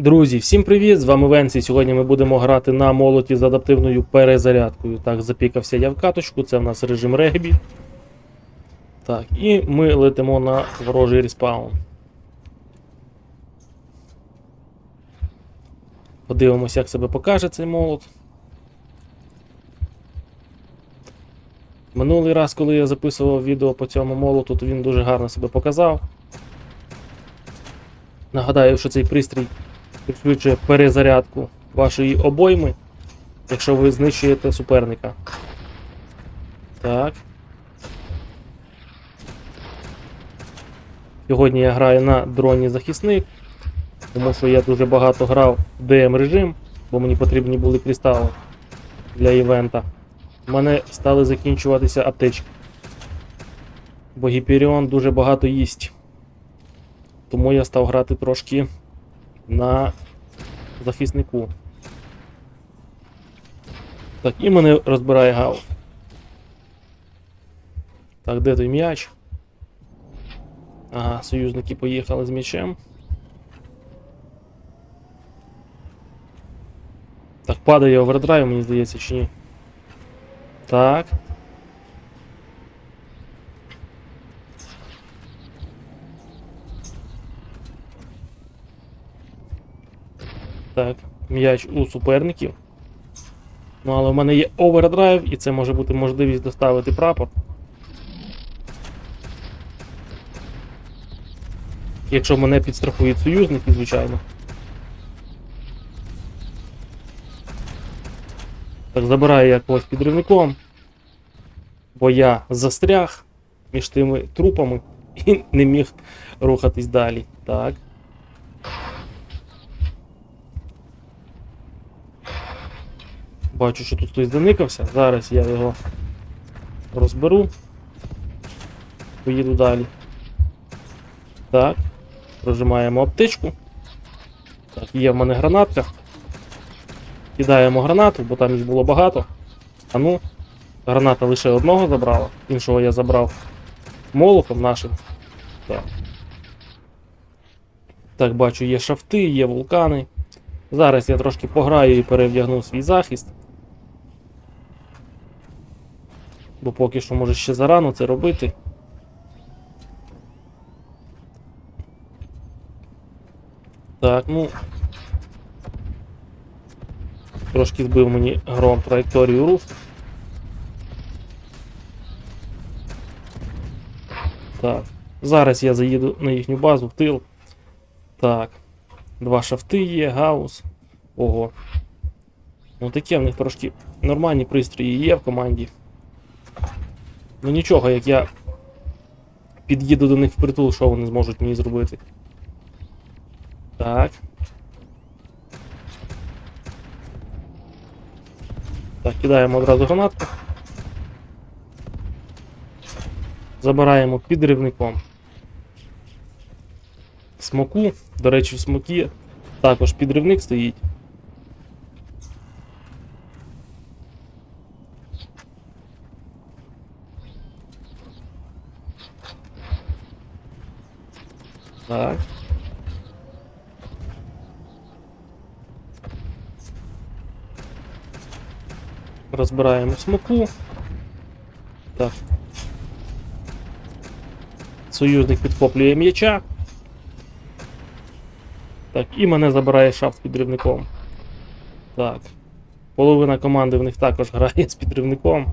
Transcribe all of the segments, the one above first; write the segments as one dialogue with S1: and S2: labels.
S1: Друзі, всім привіт! З вами Венсі. Сьогодні ми будемо грати на молоті з адаптивною перезарядкою. Так, запікався я в каточку, це в нас режим регбі. Так, і ми летимо на ворожий респаун. Подивимося, як себе покаже цей молот. Минулий раз, коли я записував відео по цьому молоту, то він дуже гарно себе показав. Нагадаю, що цей пристрій пришвидшує перезарядку вашої обойми, якщо ви знищуєте суперника. Так. Сьогодні я граю на дроні захисник, тому що я дуже багато грав в DM режим, бо мені потрібні були кристали для івента. У мене стали закінчуватися аптечки. Бо Гіперіон дуже багато їсть. Тому я став грати трошки на захиснику. Так, і мене розбирає гаус. Так, де той м'яч? Ага, союзники поїхали з м'ячем. Так, падає овердрайв, мені здається, чи ні. Так. Так, м'яч у суперників. Ну, але в мене є овердрайв, і це може бути можливість доставити прапор. Якщо мене підстрахують союзники, звичайно. Так, забираю я когось підривником. Бо я застряг між тими трупами і не міг рухатись далі. Так. Бачу, що тут хтось заникався. Зараз я його розберу. Поїду далі. Так. Прожимаємо аптечку. Так, є в мене гранатка. Кидаємо гранату, бо там їх було багато. А ну, граната лише одного забрала, іншого я забрав молотом нашим. Так. Так, бачу, є шафти, є вулкани. Зараз я трошки пограю і перевдягну свій захист. Бо поки що може ще зарано це робити. Так, ну. Трошки збив мені гром траєкторію рух. Так. Зараз я заїду на їхню базу в тил. Так. Два шафти є, гаус. Ого. Ну таке в них трошки нормальні пристрої є в команді. Ну нічого, як я під'їду до них впритул, що вони зможуть мені зробити. Так. Так, кидаємо одразу гранатку. Забираємо підривником. Смоку. До речі, в смокі також підривник стоїть. Так. Розбираємо смоку. Так. Союзник підхоплює м'яча. Так, і мене забирає шафт з підривником. Так. Половина команди в них також грає з підривником.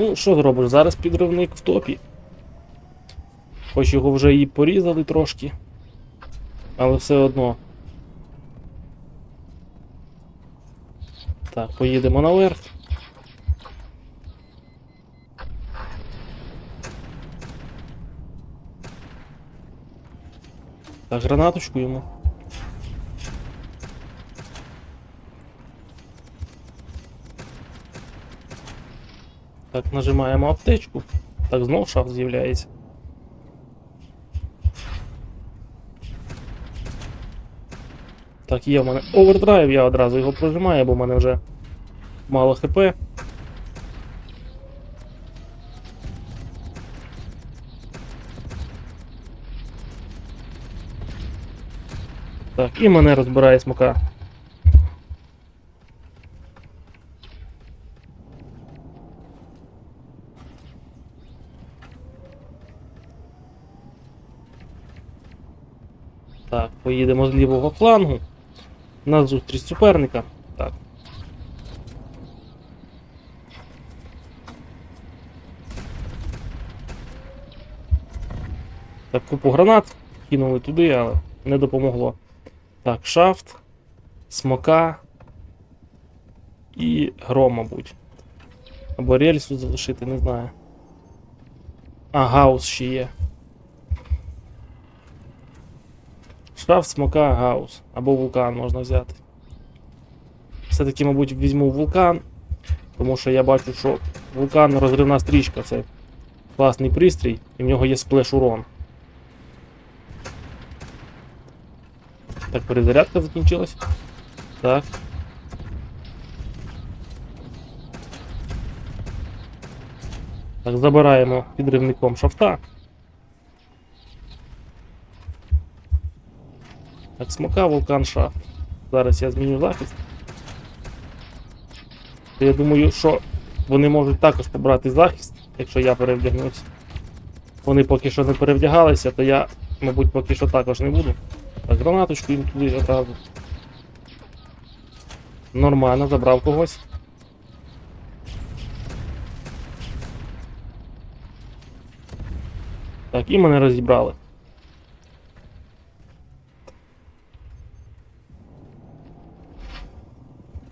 S1: Ну, що зробиш? Зараз підривник в топі. Хоч його вже і порізали трошки. Але все одно. Так, поїдемо наверх. Так, гранаточку йому. Так, нажимаємо аптечку. Так, знов шаф з'являється. Так, є в мене овердрайв, я одразу його прожимаю, бо в мене вже мало хп. Так, і мене розбирає смока. Так, поїдемо з лівого флангу. На зустріч суперника. Так. Так, купу гранат кинули туди, але не допомогло. Так, шафт, смока і гром, мабуть. Або рельсу залишити, не знаю. А, гаус ще є. Шафт, смока, гаус. Або вулкан можна взяти. Все-таки, мабуть, візьму вулкан, тому що я бачу, що вулкан розривна стрічка це класний пристрій, і в нього є сплеш урон. Так, перезарядка закінчилась. Так. Так, забираємо підривником шафта. Так, смока, вулкан, шафт. Зараз я зміню захист. Я думаю, що вони можуть також побрати захист, якщо я перевдягнусь. Вони поки що не перевдягалися, то я, мабуть, поки що також не буду. Так, гранаточку їм туди одразу. Нормально, забрав когось. Так, і мене розібрали.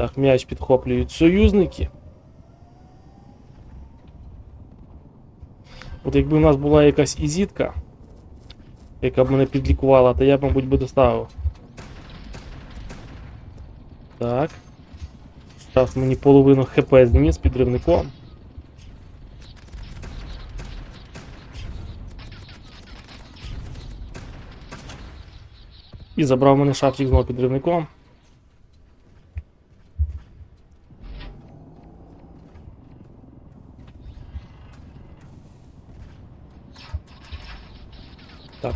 S1: Так, м'яч підхоплюють союзники. От якби в нас була якась ізітка, яка б мене підлікувала, то я мабуть, би доставив. Так. Зараз мені половину хп зніс підривником. І забрав мене шафтик знову підривником.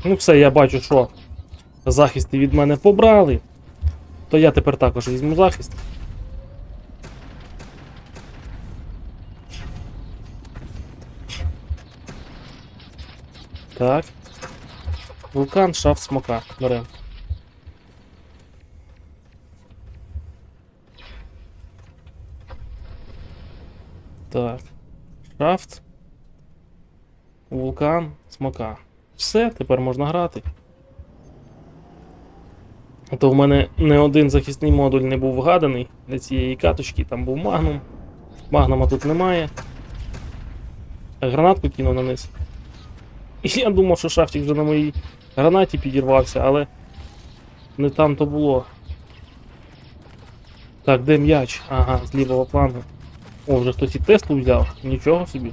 S1: Ну все, я бачу, що захисти від мене побрали. То я тепер також візьму захист. Так. Вулкан, шафт, смока. Берем. Так. Шафт. Вулкан, смока. Все, тепер можна грати. А То в мене не один захисний модуль не був вгаданий для цієї каточки, там був магнум. Магнума тут немає. Гранатку кинув на низ. І я думав, що шафтик вже на моїй гранаті підірвався, але не там то було. Так, де м'яч? Ага, з лівого флангу. О, вже хтось і Теслу взяв. Нічого собі.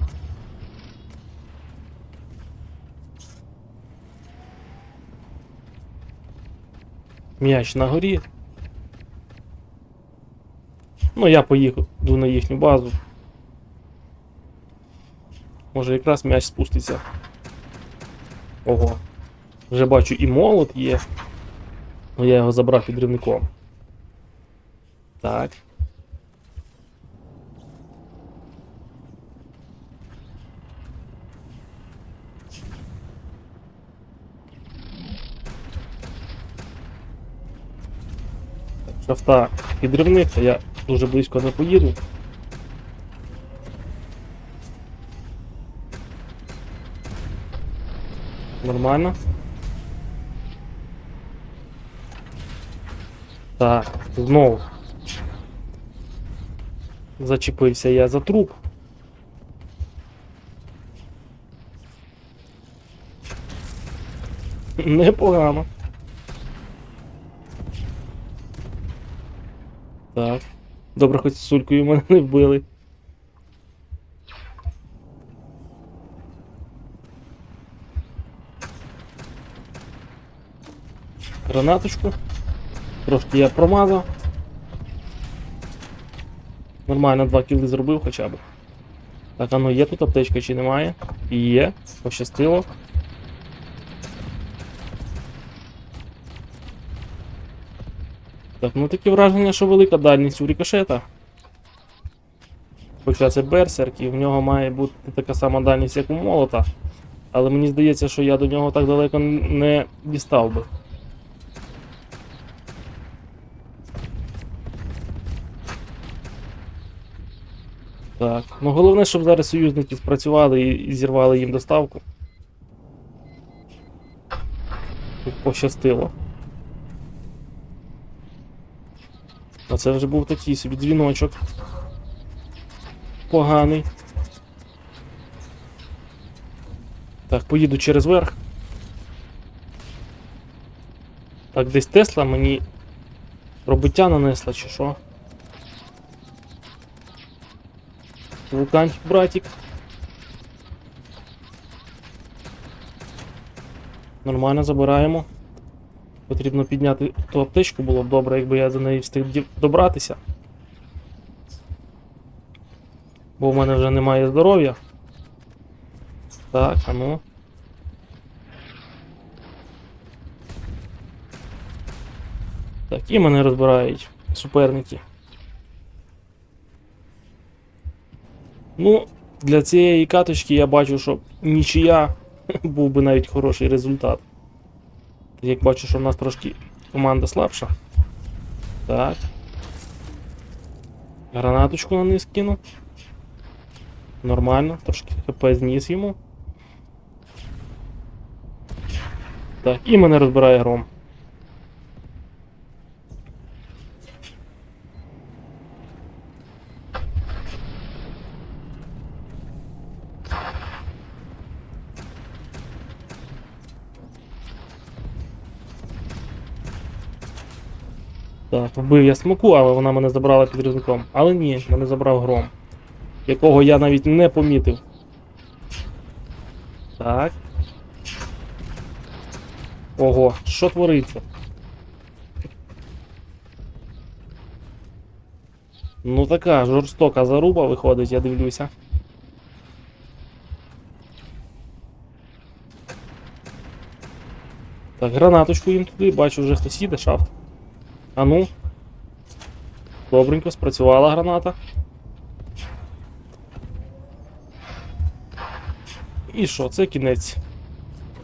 S1: М'яч на горі. Ну, я поїхав на їхню базу. Може якраз м'яч спуститься. Ого. Вже бачу і молот є. Ну я його забрав підривником. Так. Шафта підривник, а я дуже близько не поїду. Нормально. Так, знову. Зачепився я за труп. Непогано. Так. Добре, хоч сулькою мене не вбили. Гранаточку. Трошки я промазав. Нормально два кіли зробив хоча б. Так, а ну є тут аптечка чи немає? Є, пощастило. Так, ну таке враження, що велика дальність у рикошета. Хоча це берсерк, і в нього має бути така сама дальність, як у молота. Але мені здається, що я до нього так далеко не дістав би. Так, ну головне, щоб зараз союзники спрацювали і, зірвали їм доставку. Пощастило. А це вже був такий собі дзвіночок. Поганий. Так, поїду через верх. Так, десь Тесла мені пробиття нанесла, чи що? Вулканчик, братик. Нормально забираємо. Потрібно підняти ту аптечку, було б добре, якби я до неї встиг добратися. Бо в мене вже немає здоров'я. Так, а ну. Так, і мене розбирають суперники. Ну, для цієї каточки я бачу, що нічия був би навіть хороший результат. Як бачу, що в нас трошки команда слабша. Так. Гранаточку на низ кину. Нормально, трошки хп зніс йому. Так, і мене розбирає гром. Вбив я смоку, але вона мене забрала під ризиком. Але ні, мене забрав гром. Якого я навіть не помітив. Так. Ого, що твориться? Ну така жорстока заруба виходить, я дивлюся. Так, гранаточку їм туди, бачу, вже хтось їде шафт. А ну. Добренько, спрацювала граната. І що, це кінець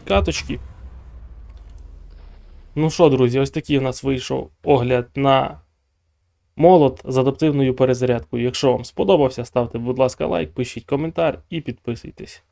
S1: каточки. Ну що, друзі, ось такий у нас вийшов огляд на молот з адаптивною перезарядкою. Якщо вам сподобався, ставте, будь ласка, лайк, пишіть коментар і підписуйтесь.